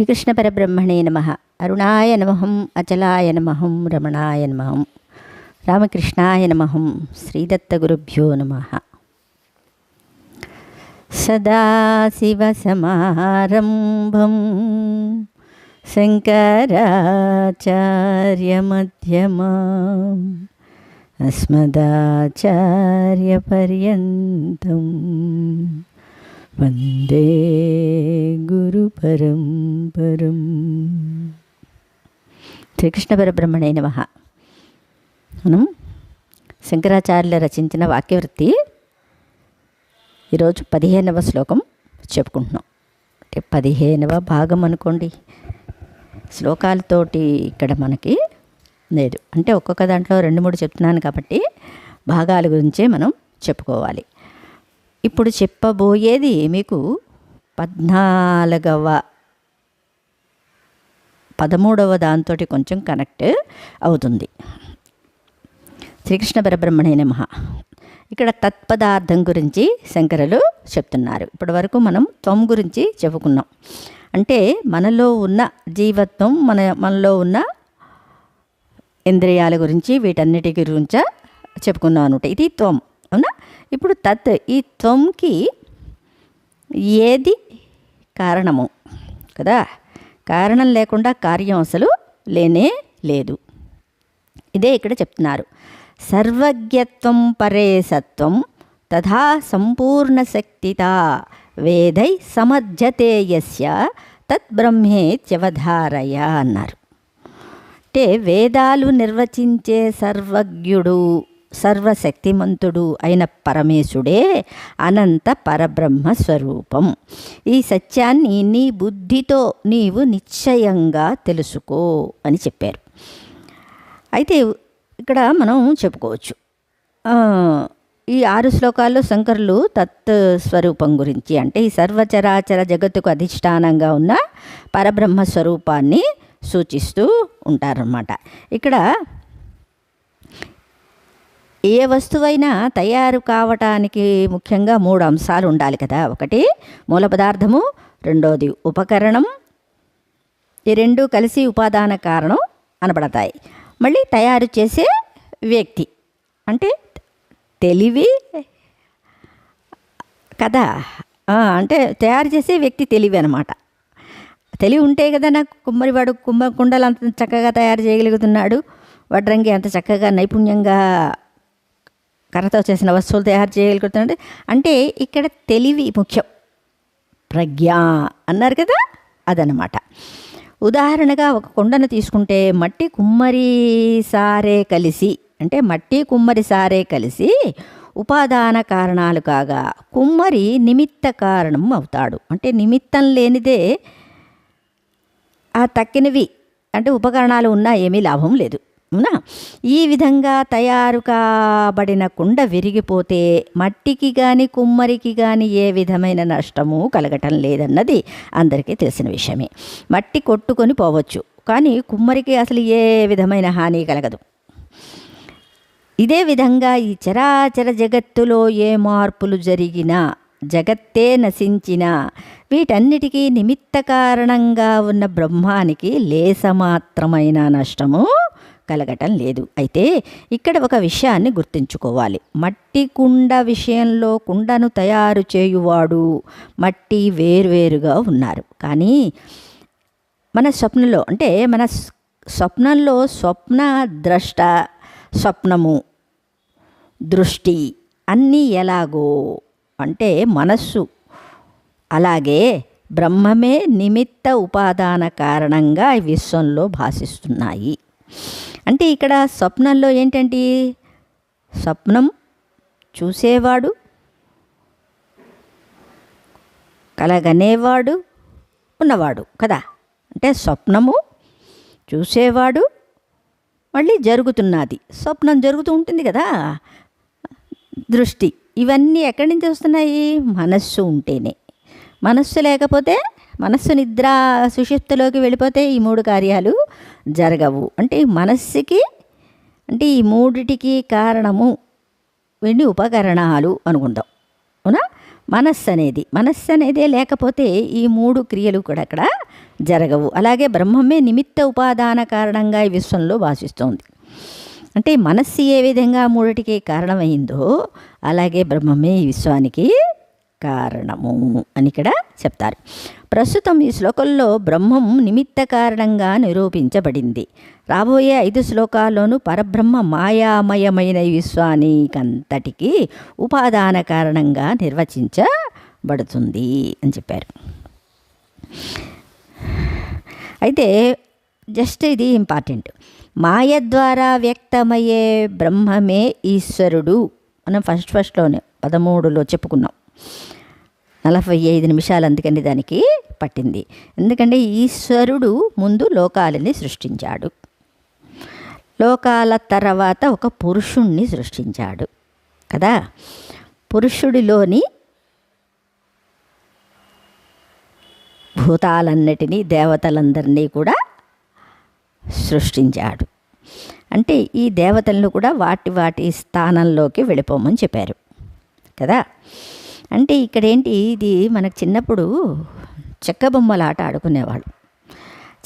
శ్రీకృష్ణ పరబ్రహ్మణే నమ. అరుణాయ నమహం అచలాయ నమహం రమణాయ నమహం రామకృష్ణాయ నమహం శ్రీదత్తగురుభ్యో నమ. సదాశివసమారంభం శంకరాచార్యమధ్యమా అస్మదాచార్యపర్యంతం. వందే గురుపరంపరం శ్రీకృష్ణ పరబ్రహ్మణే నమ మనం శంకరాచార్యుల రచించిన వాక్యవృత్తి ఈరోజు పదిహేనవ శ్లోకం చెప్పుకుంటున్నాం. అంటే పదిహేనవ భాగం అనుకోండి. శ్లోకాలతోటి ఇక్కడ మనకి లేదు. అంటే ఒక్కొక్క దాంట్లో రెండు మూడు చెప్తున్నాను కాబట్టి భాగాల గురించే మనం చెప్పుకోవాలి. ఇప్పుడు చెప్పబోయేది మీకు? పద్నాలుగవ. పదమూడవ దాంతో కొంచెం కనెక్ట్ అవుతుంది. శ్రీకృష్ణ పరబ్రహ్మణే నమ. ఇక్కడ తత్పదార్థం గురించి శంకరులు చెప్తున్నారు. ఇప్పటి వరకు మనం త్వం గురించి చెప్పుకున్నాం. అంటే మనలో ఉన్న జీవత్వం మన మనలో ఉన్న ఇంద్రియాల గురించి వీటన్నిటి గురించి చెప్పుకున్నాం అనమాట ఇది త్వం. ఇప్పుడు తత్ ఈ త్వంకి ఏది కారణము? కదా? కారణం లేకుండా కార్యం అసలు లేనే లేదు. ఇదే ఇక్కడ చెప్తున్నారు. సర్వజ్ఞత్వం పరే సత్వం తథా సంపూర్ణ శక్తిత వేదై సమర్జతే యస్య తద్బ్రహ్మేత్యవధారయ అన్నారు. అంటే వేదాలు నిర్వచించే సర్వజ్ఞుడు సర్వశక్తిమంతుడు అయిన పరమేశుడే అనంత పరబ్రహ్మ స్వరూపం. ఈ సత్యాన్ని నీ బుద్ధితో నీవు నిశ్చయంగా తెలుసుకో అని చెప్పారు. అయితే ఇక్కడ మనం చెప్పుకోవచ్చు. ఈ ఆరు శ్లోకాల్లో శంకరులు తత్ స్వరూపం గురించి అంటే ఈ సర్వచరాచర జగత్తుకు అధిష్టానంగా ఉన్న పరబ్రహ్మ స్వరూపాన్ని సూచిస్తూ ఉంటారన్నమాట. ఇక్కడ ఏ వస్తువైనా తయారు కావటానికి ముఖ్యంగా మూడు అంశాలు ఉండాలి కదా. ఒకటి మూల పదార్థము. రెండోది ఉపకరణం. ఈ రెండు కలిసి ఉపాదాన కారణం అనబడతాయి. మళ్ళీ తయారు చేసే వ్యక్తి అంటే తెలివి కదా. అంటే తయారు చేసే వ్యక్తి తెలివి అనమాట తెలివి ఉంటే కదా నాకు కుమ్మరివాడు కుంభ కుండలు అంత చక్కగా తయారు చేయగలుగుతున్నాడు. వడ్రంగి అంత చక్కగా నైపుణ్యంగా కర్రతో చేసిన వస్తువులు తయారు చేయగలుగుతున్నాడు అంటే ఇక్కడ తెలివి ముఖ్యం. ప్రజ్ఞ అన్నారు కదా అదనమాట ఉదాహరణగా ఒక కొండను తీసుకుంటే మట్టి కుమ్మరి సారే కలిసి అంటే మట్టి కుమ్మరి సారే కలిసి ఉపాదాన కారణాలు కాగా కుమ్మరి నిమిత్త కారణం అవుతాడు. అంటే నిమిత్తం లేనిదే ఆ తక్కినవి అంటే ఉపకరణాలు ఉన్నా ఏమీ లాభం లేదు. అవునా? ఈ విధంగా తయారు కాబడిన కుండ విరిగిపోతే మట్టికి కానీ కుమ్మరికి కానీ ఏ విధమైన నష్టము కలగటం లేదన్నది అందరికీ తెలిసిన విషయమే. మట్టి కొట్టుకొని పోవచ్చు కానీ కుమ్మరికి అసలు ఏ విధమైన హాని కలగదు. ఇదే విధంగా ఈ చరాచర జగత్తులో ఏ మార్పులు జరిగినా జగత్తే నశించిన వీటన్నిటికీ నిమిత్త కారణంగా ఉన్న బ్రహ్మానికి లేసమాత్రమైన నష్టము కలగటం లేదు. అయితే ఇక్కడ ఒక విషయాన్ని గుర్తుంచుకోవాలి. మట్టి కుండ విషయంలో కుండను తయారు చేయువాడు మట్టి వేరువేరుగా ఉన్నారు. కానీ మన స్వప్నంలో అంటే మన స్వప్నంలో స్వప్న ద్రష్ట స్వప్నము దృష్టి అన్నీ ఎలాగో అంటే మనస్సు అలాగే బ్రహ్మమే నిమిత్త ఉపాదాన కారణంగా విశ్వంలో భాషిస్తున్నాయి. అంటే ఇక్కడ స్వప్నంలో ఏంటంటే స్వప్నం చూసేవాడు కలగనేవాడు ఉన్నవాడు కదా. అంటే స్వప్నము చూసేవాడు మళ్ళీ జరుగుతున్నది. స్వప్నం జరుగుతూ ఉంటుంది కదా. దృష్టి. ఇవన్నీ ఎక్కడి నుంచి వస్తున్నాయి? మనస్సు ఉంటేనే. మనస్సు లేకపోతే మనస్సు నిద్ర సుషిప్తలోకి వెళ్ళిపోతే ఈ మూడు కార్యాలు జరగవు. అంటే మనస్సుకి అంటే ఈ మూడిటికి కారణము వెండి ఉపకరణాలు అనుకుందాం అవునా? మనస్సు అనేది మనస్సు అనేదే లేకపోతే ఈ మూడు క్రియలు కూడా అక్కడ జరగవు. అలాగే బ్రహ్మమే నిమిత్త ఉపాదాన కారణంగా ఈ విశ్వంలో భాషిస్తోంది అంటే మనస్సు ఏ విధంగా మూడిటికి కారణమైందో అలాగే బ్రహ్మమే ఈ విశ్వానికి కారణము అని ఇక్కడ చెప్తారు. ప్రస్తుతం ఈ శ్లోకంలో బ్రహ్మం నిమిత్త కారణంగా నిరూపించబడింది. రాబోయే ఐదు శ్లోకాల్లోనూ పరబ్రహ్మ మాయామయమైన విశ్వానికంతటికి ఉపాదాన కారణంగా నిర్వచించబడుతుంది అని చెప్పారు. అయితే జస్ట్ ఇది ఇంపార్టెంట్. మాయ ద్వారా వ్యక్తమయ్యే బ్రహ్మమే ఈశ్వరుడు మనం ఫస్ట్ ఫస్ట్లోనే పదమూడులో చెప్పుకున్నాం. నలభై ఐదు నిమిషాలు అందుకని దానికి పట్టింది. ఎందుకంటే ఈశ్వరుడు ముందు లోకాలని సృష్టించాడు. లోకాల తర్వాత ఒక పురుషుణ్ణి సృష్టించాడు. కదా? పురుషుడిలోని భూతాలన్నిటినీ దేవతలందరినీ కూడా సృష్టించాడు. అంటే ఈ దేవతలను కూడా వాటి వాటి స్థానంలోకి వెళ్ళిపోమని చెప్పారు. కదా? అంటే ఇక్కడ ఏంటి ఇది మనకు చిన్నప్పుడు చెక్క బొమ్మల ఆట ఆడుకునేవాళ్ళు.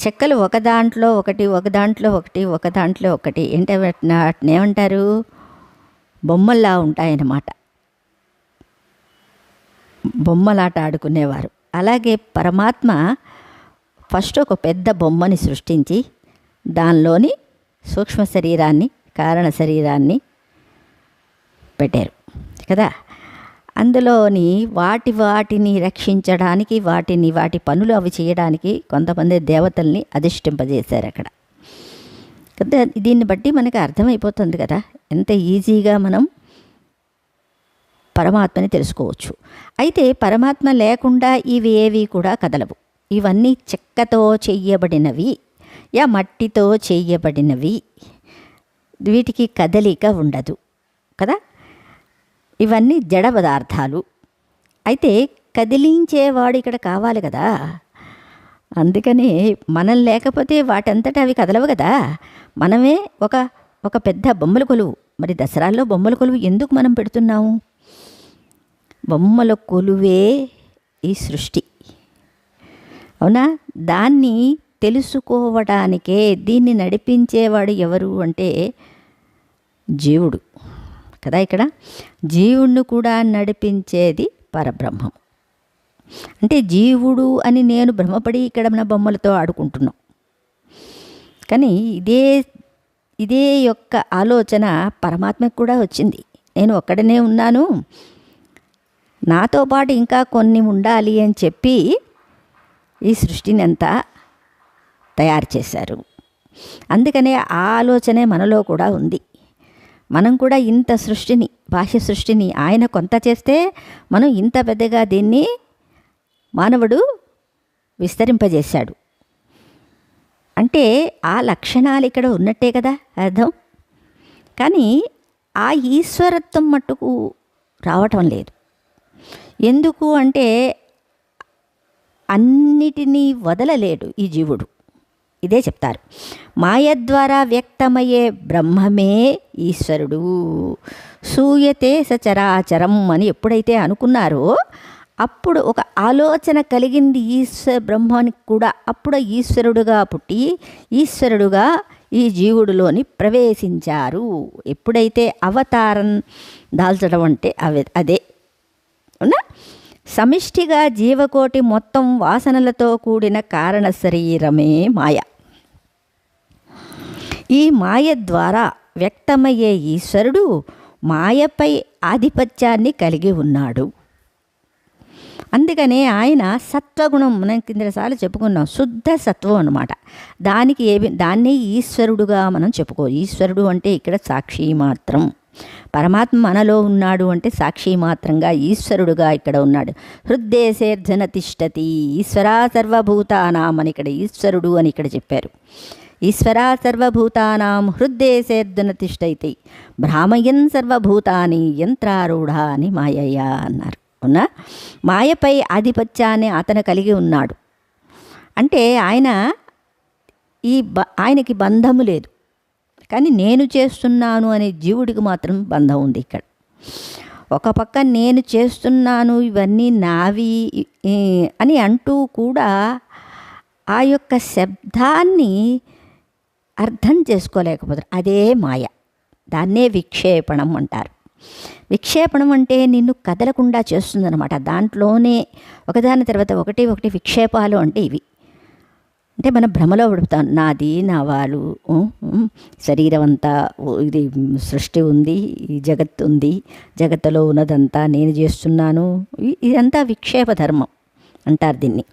చెక్కలు ఒక దాంట్లో ఒకటి ఒక దాంట్లో ఒకటి ఒక దాంట్లో ఒకటి. ఏంటి వాటిని వాటిని ఏమంటారు? బొమ్మల్లా ఉంటాయన్నమాట. బొమ్మలాట ఆడుకునేవారు. అలాగే పరమాత్మ ఫస్ట్ ఒక పెద్ద బొమ్మని సృష్టించి దానిలోని సూక్ష్మ శరీరాన్ని కారణ శరీరాన్ని పెట్టారు. కదా? అందులోని వాటి వాటిని రక్షించడానికి వాటిని వాటి పనులు అవి చేయడానికి కొంతమంది దేవతల్ని అధిష్టింపజేశారు అక్కడ. కదా దీన్ని బట్టి మనకు అర్థమైపోతుంది కదా ఎంత ఈజీగా మనం పరమాత్మని తెలుసుకోవచ్చు. అయితే పరమాత్మ లేకుండా ఇవి ఏవి కూడా కదలవు. ఇవన్నీ చెక్కతో చెయ్యబడినవి యా మట్టితో చేయబడినవి వీటికి కదలిక ఉండదు. కదా? ఇవన్నీ జడ పదార్థాలు. అయితే కదిలించేవాడు ఇక్కడ కావాలి కదా. అందుకని మనం లేకపోతే వాటంతటా అవి కదలవు కదా. మనమే ఒక ఒక పెద్ద బొమ్మల కొలువు. మరి దసరాల్లో బొమ్మల కొలువు ఎందుకు మనం పెడుతున్నాము? బొమ్మల కొలువే ఈ సృష్టి. అవునా? దాన్ని తెలుసుకోవడానికే దీన్ని నడిపించేవాడు ఎవరు అంటే జీవుడు. కదా ఇక్కడ? జీవుణ్ణి కూడా నడిపించేది పరబ్రహ్మం. అంటే జీవుడు అని నేను భ్రమపడి ఇక్కడ మన బొమ్మలతో ఆడుకుంటున్నాం. కానీ ఇదే ఇదే యొక్క ఆలోచన పరమాత్మకు కూడా వచ్చింది. నేను ఒక్కడనే ఉన్నాను. నాతో పాటు ఇంకా కొన్ని ఉండాలి అని చెప్పి ఈ సృష్టిని అంతా తయారు చేశారు. అందుకనే ఆ ఆలోచనే మనలో కూడా ఉంది. మనం కూడా ఇంత సృష్టిని బాహ్య సృష్టిని ఆయన కొంత చేస్తే మనం ఇంత పెద్దగా దీన్ని మానవుడు విస్తరింపజేశాడు. అంటే ఆ లక్షణాలు ఇక్కడ ఉన్నట్టే కదా అర్థం? కానీ ఆ ఈశ్వరత్వం మట్టుకు రావటం లేదు. ఎందుకు అంటే అన్నిటినీ వదలలేడు ఈ జీవుడు. ఇదే చెప్తారు. మాయ ద్వారా వ్యక్తమయ్యే బ్రహ్మమే ఈశ్వరుడు. సూయతే సచరాచరం అని ఎప్పుడైతే అనుకున్నారో అప్పుడు ఒక ఆలోచన కలిగింది ఈశ్వర బ్రహ్మానికి కూడా. అప్పుడు ఈశ్వరుడుగా పుట్టి ఈశ్వరుడుగా ఈ జీవుడిలోని ప్రవేశించారు. ఎప్పుడైతే అవతారం దాల్చడం అంటే అవి అదే. అవునా? సమిష్టిగా జీవకోటి మొత్తం వాసనలతో కూడిన కారణ శరీరమే మాయ. ఈ మాయ ద్వారా వ్యక్తమయ్యే ఈశ్వరుడు మాయపై ఆధిపత్యాన్ని కలిగి ఉన్నాడు. అందుకనే ఆయన సత్వగుణం మనం కిందసార్లు చెప్పుకున్నాం శుద్ధ సత్వం అనమాట దానికి ఏమి దాన్నే ఈశ్వరుడుగా మనం చెప్పుకో ఈశ్వరుడు అంటే ఇక్కడ సాక్షి మాత్రం. పరమాత్మ మనలో ఉన్నాడు అంటే సాక్షి మాత్రంగా ఈశ్వరుడుగా ఇక్కడ ఉన్నాడు. హృద్దేశేర్జన తిష్టతి ఈశ్వరా సర్వభూతానామని ఇక్కడ ఈశ్వరుడు అని ఇక్కడ చెప్పారు. ఈశ్వరా సర్వభూతానాం హృద్దేశేర్జన తిష్టైతే భ్రామయన్ సర్వభూతాని యంత్రారూఢ అని మాయయ్య అన్నారు. అవునా? మాయపై ఆధిపత్యాన్ని అతను కలిగి ఉన్నాడు. అంటే ఆయన ఈ బ ఆయనకి బంధము లేదు. కానీ నేను చేస్తున్నాను అనే జీవుడికి మాత్రం బంధం ఉంది ఇక్కడ. ఒక పక్క నేను చేస్తున్నాను ఇవన్నీ నావి అని అంటూ కూడా ఆ యొక్క శబ్దాన్ని అర్థం చేసుకోలేకపోతారు. అదే మాయ. దాన్నే విక్షేపణం అంటారు. విక్షేపణం అంటే నిన్ను కదలకుండా చేస్తుందన్నమాట. దాంట్లోనే ఒకదాని తర్వాత ఒకటి ఒకటి విక్షేపాలు అంటే ఇవి. అంటే మనం భ్రమలో పడుతాం నాది నా వాళ్ళు శరీరం అంతా ఇది సృష్టి ఉంది ఈ జగత్తు ఉంది జగత్తులో ఉన్నదంతా నేను చేస్తున్నాను. ఇదంతా విక్షేప ధర్మం. అంటారు దీన్ని.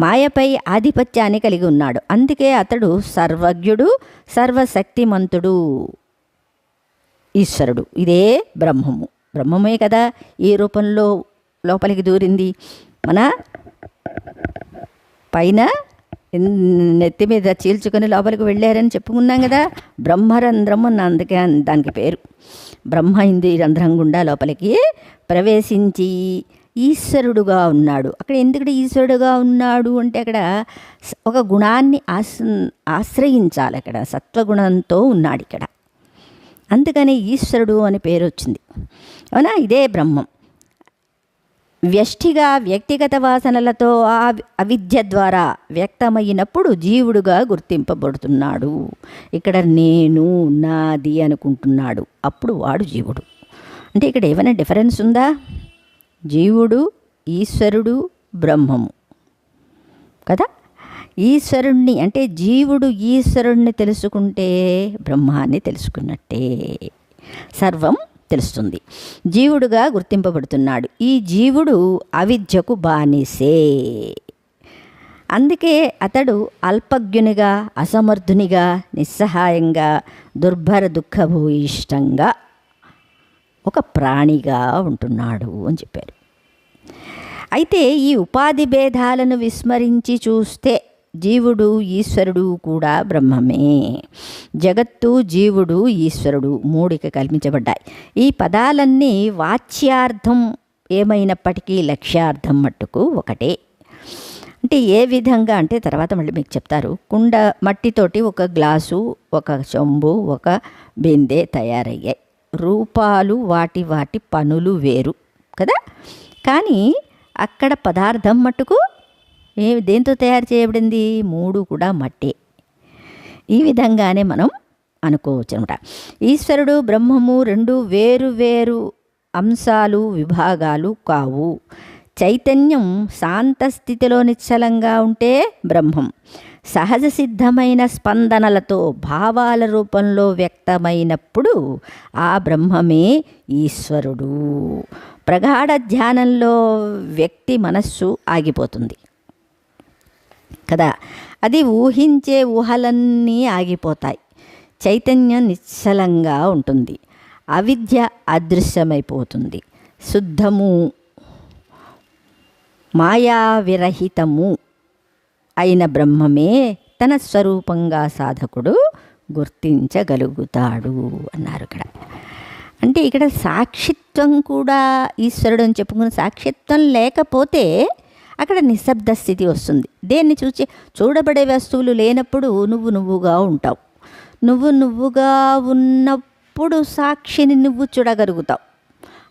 మాయపై ఆధిపత్యాన్ని కలిగి ఉన్నాడు. అందుకే అతడు సర్వజ్ఞుడు సర్వశక్తిమంతుడు ఈశ్వరుడు. ఇదే బ్రహ్మము. బ్రహ్మమే కదా ఈ రూపంలో లోపలికి దూరింది. మన పైన నెత్తి మీద చీల్చుకొని లోపలికి వెళ్ళారని చెప్పుకున్నాం కదా. బ్రహ్మరంధ్రం అన్న అందుకే దానికి పేరు. బ్రహ్మ హిందీ రంధ్రం గుండా లోపలికి ప్రవేశించి ఈశ్వరుడుగా ఉన్నాడు. అక్కడ ఎందుకంటే ఈశ్వరుడుగా ఉన్నాడు అంటే అక్కడ ఒక గుణాన్ని ఆశ ఆశ్రయించాలి అక్కడ. సత్వగుణంతో ఉన్నాడు ఇక్కడ. అందుకని ఈశ్వరుడు అని పేరు వచ్చింది. అవునా? ఇదే బ్రహ్మం. వ్యష్టిగా వ్యక్తిగత వాసనలతో ఆ అవిద్య ద్వారా వ్యక్తమైనప్పుడు జీవుడుగా గుర్తింపబడుతున్నాడు. ఇక్కడ నేను నాది అనుకుంటున్నాడు. అప్పుడు వాడు జీవుడు. అంటే ఇక్కడ ఏమైనా డిఫరెన్స్ ఉందా? జీవుడు ఈశ్వరుడు బ్రహ్మము. కదా? ఈశ్వరుణ్ణి అంటే జీవుడు ఈశ్వరుణ్ణి తెలుసుకుంటే బ్రహ్మాన్ని తెలుసుకున్నట్టే. సర్వం తెలుస్తుంది. జీవుడుగా గుర్తింపబడుతున్నాడు. ఈ జీవుడు అవిద్యకు బానిసే. అందుకే అతడు అల్పజ్ఞునిగా అసమర్థునిగా నిస్సహాయంగా దుర్భర దుఃఖభూయిష్టంగా ఒక ప్రాణిగా ఉంటున్నాడు అని చెప్పారు. అయితే ఈ ఉపాధి భేదాలను విస్మరించి చూస్తే జీవుడు ఈశ్వరుడు కూడా బ్రహ్మమే. జగత్తు జీవుడు ఈశ్వరుడు మూడిక కల్పించబడ్డాయి. ఈ పదాలన్నీ వాచ్యార్థం ఏమైనప్పటికీ లక్ష్యార్థం మట్టుకు ఒకటే. అంటే ఏ విధంగా అంటే తర్వాత మళ్ళీ మీకు చెప్తారు. కుండ మట్టితోటి ఒక గ్లాసు ఒక చెంబు ఒక బిందె తయారయ్యాయి. రూపాలు వాటి వాటి పనులు వేరు కదా? కానీ అక్కడ పదార్థం మట్టుకు ఏ దేంతో తయారు చేయబడింది? మూడు కూడా మట్టే. ఈ విధంగానే మనం అనుకోవచ్చు అనమాట. ఈశ్వరుడు బ్రహ్మము రెండు వేరు వేరు అంశాలు విభాగాలు కావు. చైతన్యం శాంత స్థితిలో నిశ్చలంగా ఉంటే బ్రహ్మం. సహజ సిద్ధమైన స్పందనలతో భావాల రూపంలో వ్యక్తమైనప్పుడు ఆ బ్రహ్మమే ఈశ్వరుడు. ప్రగాఢ ధ్యానంలో వ్యక్తి మనస్సు ఆగిపోతుంది. కదా? అది ఊహించే ఊహలన్నీ ఆగిపోతాయి. చైతన్యం నిశ్చలంగా ఉంటుంది. అవిద్య అదృశ్యమైపోతుంది. శుద్ధము మాయా విరహితము అయిన బ్రహ్మమే తన స్వరూపంగా సాధకుడు గుర్తించగలుగుతాడు అన్నారు ఇక్కడ. అంటే ఇక్కడ సాక్షిత్వం కూడా ఈశ్వరుడు అని చెప్పుకున్న సాక్షిత్వం లేకపోతే అక్కడ నిశ్శబ్ద స్థితి వస్తుంది. దేన్ని చూచి చూడబడే వస్తువులు లేనప్పుడు నువ్వు నువ్వుగా ఉంటావు. నువ్వు నువ్వుగా ఉన్నప్పుడు సాక్షిని నువ్వు చూడగలుగుతావు.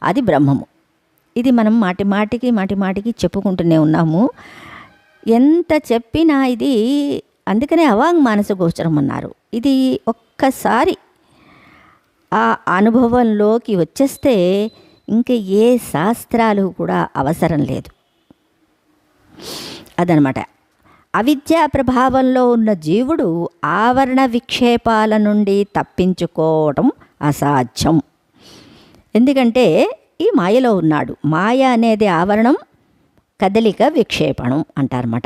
అది బ్రహ్మము. ఇది మనం మాటి మాటికి మాటి మాటికి చెప్పుకుంటూనే ఉన్నాము. ఎంత చెప్పినా ఇది అందుకనే అవాంగ్ మానస గోచరం అన్నారు. ఇది ఒక్కసారి ఆ అనుభవంలోకి వచ్చేస్తే ఇంకా ఏ శాస్త్రాలు కూడా అవసరం లేదు. అదనమాట. అవిద్యా ప్రభావంలో ఉన్న జీవుడు ఆవరణ విక్షేపాల నుండి తప్పించుకోవటం అసాధ్యం. ఎందుకంటే ఈ మాయలో ఉన్నాడు. మాయ అనేది ఆవరణం కదలిక విక్షేపణం అంటారన్నమాట.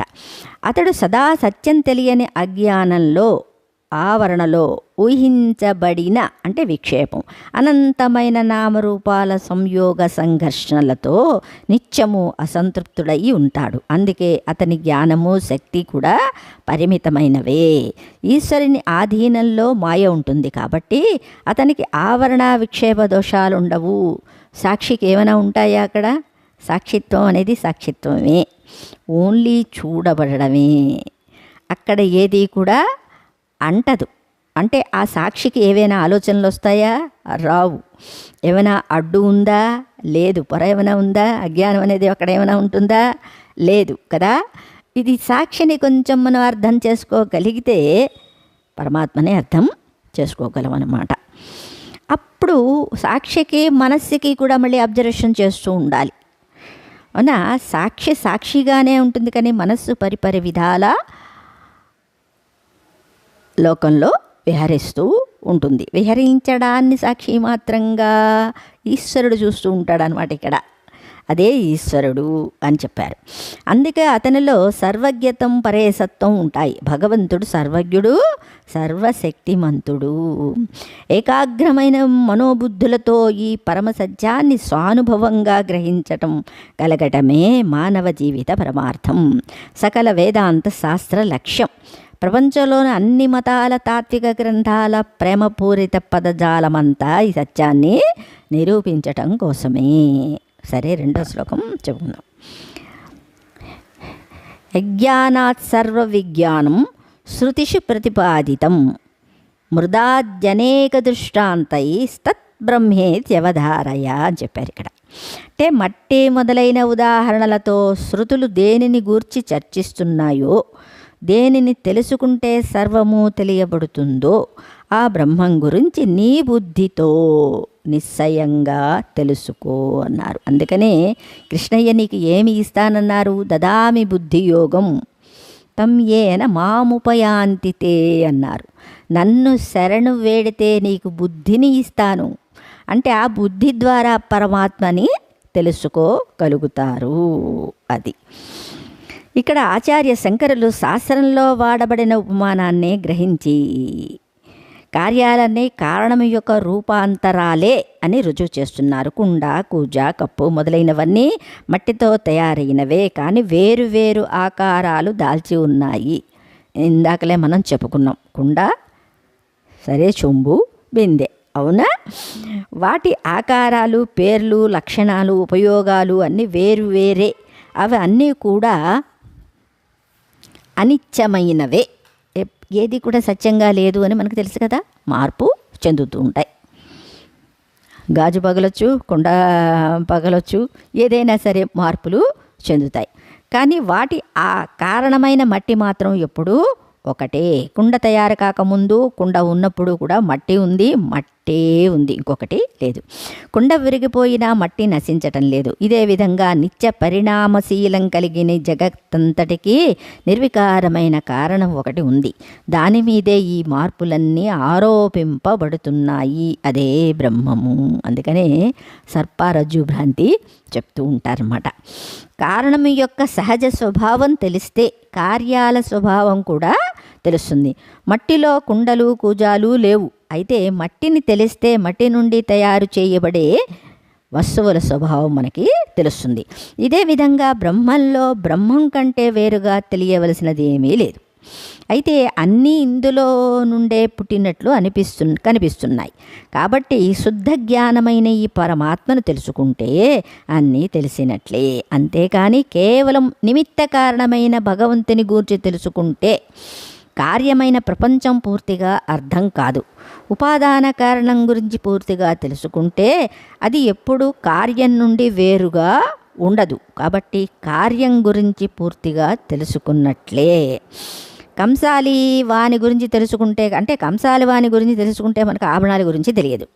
అతడు సదా సత్యం తెలియని అజ్ఞానంలో ఆవరణలో ఊహించబడిన అంటే విక్షేపం అనంతమైన నామరూపాల సంయోగ సంఘర్షణలతో నిత్యము అసంతృప్తుడై ఉంటాడు. అందుకే అతని జ్ఞానము శక్తి కూడా పరిమితమైనవే. ఈశ్వరుని ఆధీనంలో మాయ ఉంటుంది కాబట్టి అతనికి ఆవరణ విక్షేప దోషాలు ఉండవు సాక్షికి ఏమైనా ఉంటాయా అక్కడ? సాక్షిత్వం అనేది సాక్షిత్వమే. ఓన్లీ చూడబడమే అక్కడ ఏది కూడా అంటదు. అంటే ఆ సాక్షికి ఏవైనా ఆలోచనలు వస్తాయా రావు. ఏమైనా అడ్డు ఉందా? లేదు. పొర ఏమైనా ఉందా? అజ్ఞానం అనేది అక్కడ ఏమైనా ఉంటుందా? లేదు కదా? ఇది సాక్షిని కొంచెం మనం అర్థం చేసుకోగలిగితే పరమాత్మని అర్థం చేసుకోగలం అన్నమాట అప్పుడు సాక్షికి మనస్సుకి కూడా మళ్ళీ అబ్జర్వేషన్ చేస్తూ ఉండాలి. అవునా? సాక్షి సాక్షిగానే ఉంటుంది కానీ మనస్సు పరిపరి విధాల లోకంలో విహరిస్తూ ఉంటుంది. విహరించడాన్ని సాక్షి మాత్రంగా ఈశ్వరుడు చూస్తూ ఉంటాడు అనమాట ఇక్కడ. అదే ఈశ్వరుడు అని చెప్పారు. అందుకే అతనిలో సర్వజ్ఞతం పరేసత్వం ఉంటాయి. భగవంతుడు సర్వజ్ఞుడు సర్వశక్తిమంతుడు. ఏకాగ్రమైన మనోబుద్ధులతో ఈ పరమ సత్యాన్ని స్వానుభవంగా గ్రహించటం కలగటమే మానవ జీవిత పరమార్థం. సకల వేదాంత శాస్త్ర లక్ష్యం. ప్రపంచంలోని అన్ని మతాల తాత్విక గ్రంథాల ప్రేమపూరిత పదజాలమంతా ఈ సత్యాన్ని నిరూపించటం కోసమే. సరే రెండో శ్లోకం చెప్పుకుందాం. యజ్ఞానాత్ సర్వ విజ్ఞానం శృతిషు ప్రతిపాదితం. మృదాద్యనేక దృష్టాంతై తత్ బ్రహ్మేత్యవధారయ అని చెప్పారు ఇక్కడ. అంటే మట్టి మొదలైన ఉదాహరణలతో శృతులు దేనిని గూర్చి చర్చిస్తున్నాయో దేనిని తెలుసుకుంటే సర్వము తెలియబడుతుందో ఆ బ్రహ్మం గురించి నీ బుద్ధితో నిశ్చయంగా తెలుసుకో అన్నారు. అందుకనే కృష్ణయ్య నీకు ఏమి ఇస్తానన్నారు? దదామి బుద్ధి యోగం తం ఏన మాముపయాంతితే అన్నారు. నన్ను శరణు వేడితే నీకు బుద్ధిని ఇస్తాను. అంటే ఆ బుద్ధి ద్వారా పరమాత్మని తెలుసుకోగలుగుతారు అది. ఇక్కడ ఆచార్య శంకరులు శాస్త్రంలో వాడబడిన ఉపమానాన్ని గ్రహించి కార్యాలన్నీ కారణం యొక్క రూపాంతరాలే అని రుజువు చేస్తున్నారు. కుండ కూజ కప్పు మొదలైనవన్నీ మట్టితో తయారైనవే కానీ వేరు వేరు ఆకారాలు దాల్చి ఉన్నాయి. ఇందాకలే మనం చెప్పుకున్నాం. కుండ సరే చొంబు బిందె అవునా? వాటి ఆకారాలు పేర్లు లక్షణాలు ఉపయోగాలు అన్నీ వేరు వేరే. అవి అన్నీ కూడా అనిత్యమైనవే. ఏది కూడా సత్యంగా లేదు అని మనకు తెలుసు కదా మార్పు చెందుతూ ఉంటాయి. గాజు పగలొచ్చు కొండ పగలొచ్చు ఏదైనా సరే మార్పులు చెందుతాయి. కానీ వాటి ఆ కారణమైన మట్టి మాత్రం ఎప్పుడూ ఒకటే కుండ తయారు కాకముందు కుండ ఉన్నప్పుడు కూడా మట్టి ఉంది మట్టే ఉంది. ఇంకొకటి లేదు. కుండ విరిగిపోయినా మట్టి నశించటం లేదు. ఇదే విధంగా నిత్య పరిణామశీలం కలిగిన జగత్తంతటికి నిర్వికారమైన కారణం ఒకటి ఉంది. దాని మీదే ఈ మార్పులన్నీ ఆరోపింపబడుతున్నాయి. అదే బ్రహ్మము. అందుకనే సర్పారజ్జు భ్రాంతి చెప్తూ ఉంటారన్నమాట. కారణం యొక్క సహజ స్వభావం తెలిస్తే కార్యాల స్వభావం కూడా తెలుస్తుంది. మట్టిలో కుండలు కూజాలు లేవు. అయితే మట్టిని తెలిస్తే మట్టి నుండి తయారు చేయబడే వస్తువుల స్వభావం మనకి తెలుస్తుంది. ఇదే విధంగా బ్రహ్మంలో బ్రహ్మం కంటే వేరుగా తెలియవలసినది ఏమీ లేదు. అయితే అన్నీ ఇందులో నుండే పుట్టినట్లు అనిపిస్తు కనిపిస్తున్నాయి. కాబట్టి శుద్ధ జ్ఞానమైన ఈ పరమాత్మను తెలుసుకుంటే అన్నీ తెలిసినట్లే. అంతేకాని కేవలం నిమిత్త కారణమైన భగవంతుని గూర్చి తెలుసుకుంటే కార్యమైన ప్రపంచం పూర్తిగా అర్థం కాదు. ఉపాదాన కారణం గురించి పూర్తిగా తెలుసుకుంటే అది ఎప్పుడు కార్యం నుండి వేరుగా ఉండదు. కాబట్టి కార్యం గురించి పూర్తిగా తెలుసుకున్నట్లే. కంసాలి వాని గురించి తెలుసుకుంటే అంటే కంసాలి వాని గురించి తెలుసుకుంటే మనకు ఆభరణాల గురించి తెలియదు.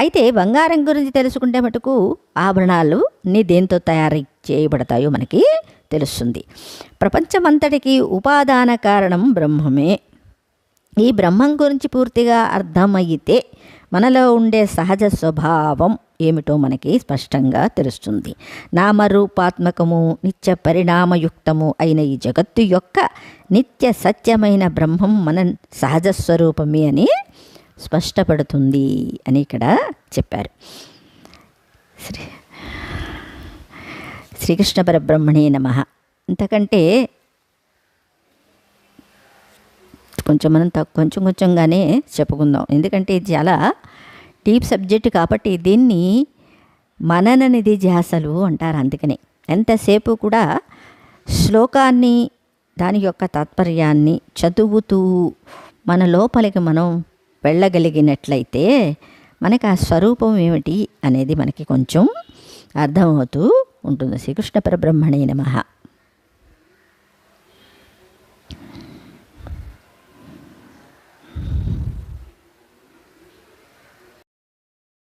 అయితే బంగారం గురించి తెలుసుకుంటే మటుకు ఆభరణాలు నీ దేంతో తయారీ చేయబడతాయో మనకి తెలుస్తుంది. ప్రపంచమంతటికి ఉపాదాన కారణం బ్రహ్మమే. ఈ బ్రహ్మం గురించి పూర్తిగా అర్థమైతే మనలో ఉండే సహజ స్వభావం ఏమిటో మనకి స్పష్టంగా తెలుస్తుంది. నామరూపాత్మకము నిత్య పరిణామయుక్తము అయిన ఈ జగత్తు యొక్క నిత్య సత్యమైన బ్రహ్మం మన సహజ స్వరూపమే అని స్పష్టపడుతుంది అని ఇక్కడ చెప్పారు. శ్రీ శ్రీకృష్ణ పరబ్రహ్మణే నమ. ఇంతకంటే కొంచెం మనం కొంచెం కొంచెంగానే చెప్పుకుందాం. ఎందుకంటే ఇది చాలా డీప్ సబ్జెక్ట్ కాబట్టి దీన్ని మనన నిధి ధ్యాసలు అంటారు అందుకనే. ఎంతసేపు కూడా శ్లోకాన్ని దాని యొక్క తాత్పర్యాన్ని చదువుతూ మన లోపలికి మనం వెళ్ళగలిగినట్లయితే మనకి ఆ స్వరూపం ఏమిటి అనేది మనకి కొంచెం అర్థమవుతూ ఉంటుంది. శ్రీకృష్ణ పరబ్రహ్మణే నమ.